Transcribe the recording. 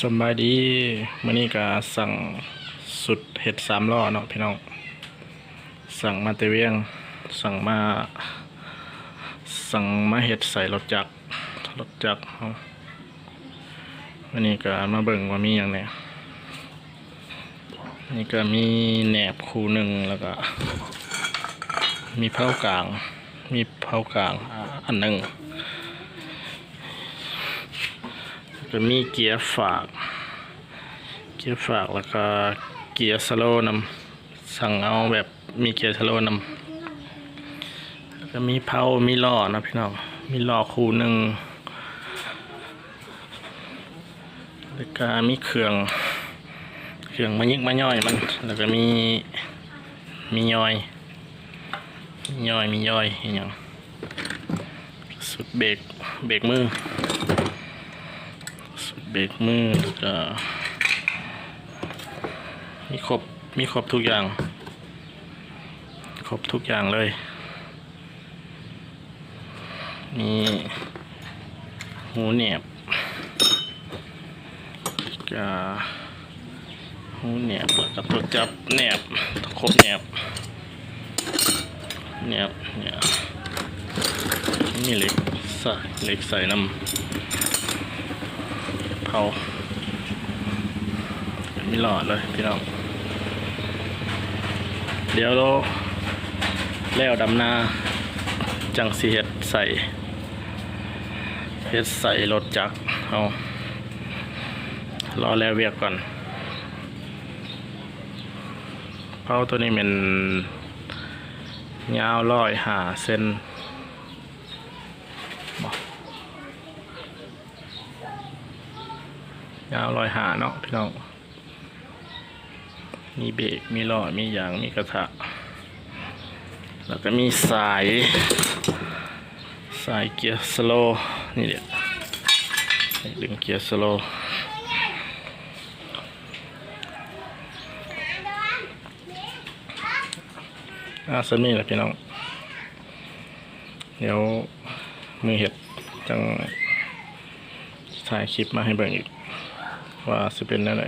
สบายดีมื่อนี้ก็สั่งสุดเห็ดสามล้อเนาะพี่น้อง สั่งมาเตเวียง สั่งมา สั่งมาเห็ดใส่รถจักรรถจักรเอาวันนี้ก็มาเบิ่งว่ามีอย่างเนี่ยนี่ก็มีแหนบคู่หนึ่งแล้วก็ มีเผากลาง มีเผากลางอันหนึ่ง ก็มีเกียร์ฝาก เกียร์ฝากแล้วก็เกียร์สโลว์นำสั่งเอาแบบมีเกียร์สโลว์นำแล้วก็มีเพามีล้อนะพี่น้อง มีล้อคู่หนึ่งแล้วก็มีเครื่อง เครื่องมายิกมาย่อยมัน แล้วก็มีมีย่อยมีย่อยมีย่อยอย่างสุดเบรกเบรกมือ เบรกมือแล้วก็มีครบมีครบทุกอย่าง ครบทุกอย่างเลยมีหูเหนียบก็หูเหนียบแล้วก็ตัวจับแหนบครบแหนบแหนบเนี่ยมีเหล็กใส่เหล็กใส่น้ำ เผาไม่หลอดเลยพี่น้องเดี๋ยวเราแล้วดำนาจังสีเห็ดใส่เห็ดใส่รถจักรเอารอแล้วเวียกก่อนเผาตัวนี้เป็นยาวร้อยหาเซนบอก ยาวลอยหาเนาะพี่น้อง มีเบรกมีล้อมียาง มีกระทะ แล้วก็มีสาย สายเกียร์สโลว์นี่เด็ดดึงเกียร์สโลว์อะสนี่แหละพี่น้อง เดี๋ยวมือเห็ดจังถ่ายคลิปมาให้เบิ่งอีก ว่าสิเป็นอะไร